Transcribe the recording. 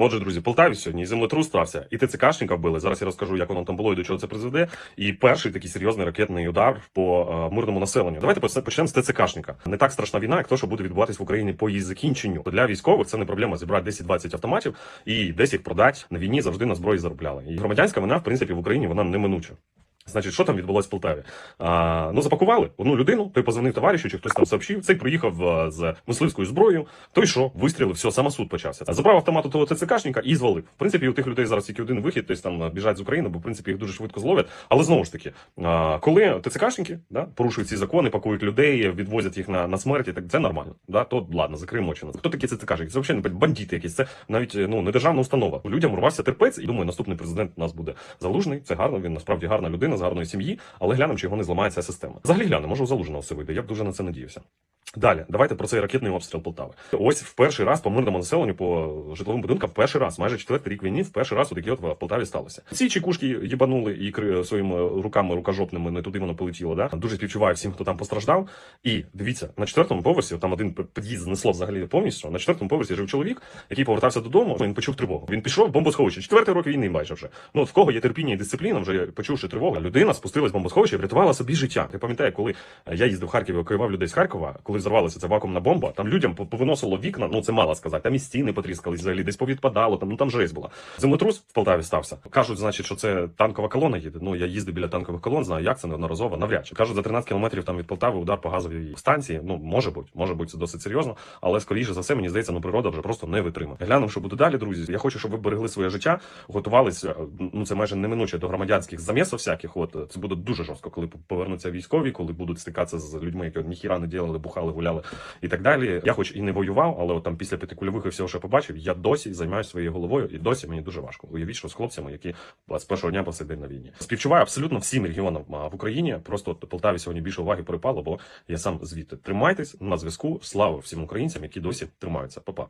Отже, друзі, Полтаві сьогодні землетрус стався, і ТЦКшника вбили. Зараз я розкажу, як воно там було і до чого це призведе. І перший такий серйозний ракетний удар по е, мирному населенню. Давайте поч- почнемо з ТЦКшника. Не так страшна війна, як то, що буде відбуватись в Україні по її закінченню. Для військових це не проблема зібрати 10-20 автоматів і десь їх продати на війні завжди на зброї заробляли. І громадянська війна, в принципі, в Україні вона неминуча. Значить, що там відбулось в Полтаві? А, ну, запакували одну людину, той позвонив товаришу, чи хтось там сообщив. Цей приїхав а, з мисливською зброєю. Той що, вистрілив, все, самосуд почався. Забрав автомат у того ТЦКшника і звалив. В принципі, у тих людей зараз тільки один вихід, тобто там біжать з України, бо в принципі їх дуже швидко зловлять. Але знову ж таки, а, коли ТЦКшники да, порушують ці закони, пакують людей, відвозять їх на, на смерть, так це нормально. Да? То ладно, закриємо очі. Хто такі ТЦКшники? Це взагалі не бандити якісь. Це навіть ну не державна установа. Людям урвався терпець, і думаю, наступний президент у нас буде залужний. Це гарно. Він насправді гарна людина з гарної сім'ї. Але глянемо, чи його не зламає ця система. Взагалі глянемо, може у залужного все вийде. Я б дуже на це надіявся. Далі, давайте про цей ракетний обстріл Полтави. Ось в перший раз по мирному населенню, по житловим будинкам, в перший раз, майже четвертий рік війни, в перший раз такі от в Полтаві сталося. Ці чекушки їбанули і своїми руками рукожопними не туди воно полетіло. Да? Дуже співчуваю всім, хто там постраждав. І дивіться, на четвертому поверсі, там один під'їзд знесло взагалі повністю. На четвертому поверсі жив чоловік, який повертався додому. Він почув тривогу. Він пішов в бомбосховище. Четвертий рок війни майже вже. Ну от в кого є терпіння і дисципліна, вже почувши тривогу, людина спустилась в бомбосховище і врятувала собі життя. Я пам'ятаю, коли е, я їздив в Харків, евакуював людей з Харкова, коли взорвалася ця вакуумна бомба, там людям повиносило вікна. Ну це мало сказати. Там і стіни потріскались взагалі, десь повідпадало. Там ну там жесть була. Землетрус в Полтаві стався. Кажуть, значить, що це танкова колона їде. Ну я їздив біля танкових колон, знаю, як це неодноразово. Навряд чи кажуть, за 13 кілометрів там від Полтави удар по газовій станції. Ну може бути, може бути це досить серйозно, але скоріше за все, мені здається, ну природа вже просто не витримає. Глянемо, що буде далі, друзі. Я хочу, щоб ви берегли своє життя, готувалися. Ну це майже неминуче до громадянських замісів всяких. От це буде дуже жорстко, коли повернуться військові, коли будуть стикатися з людьми, які ніхіра не ділили, бухали, гуляли і так далі. Я хоч і не воював, але от там після п'ятикульових і всього, що побачив, я досі займаюся своєю головою, і досі мені дуже важко. Уявіть, що з хлопцями, які з першого дня по на війні. Співчуваю абсолютно всім регіонам в Україні. Просто Полтаві сьогодні більше уваги припало, бо я сам звідти. Тримайтесь на зв'язку. Слава всім українцям, які досі тримаються. Па-па.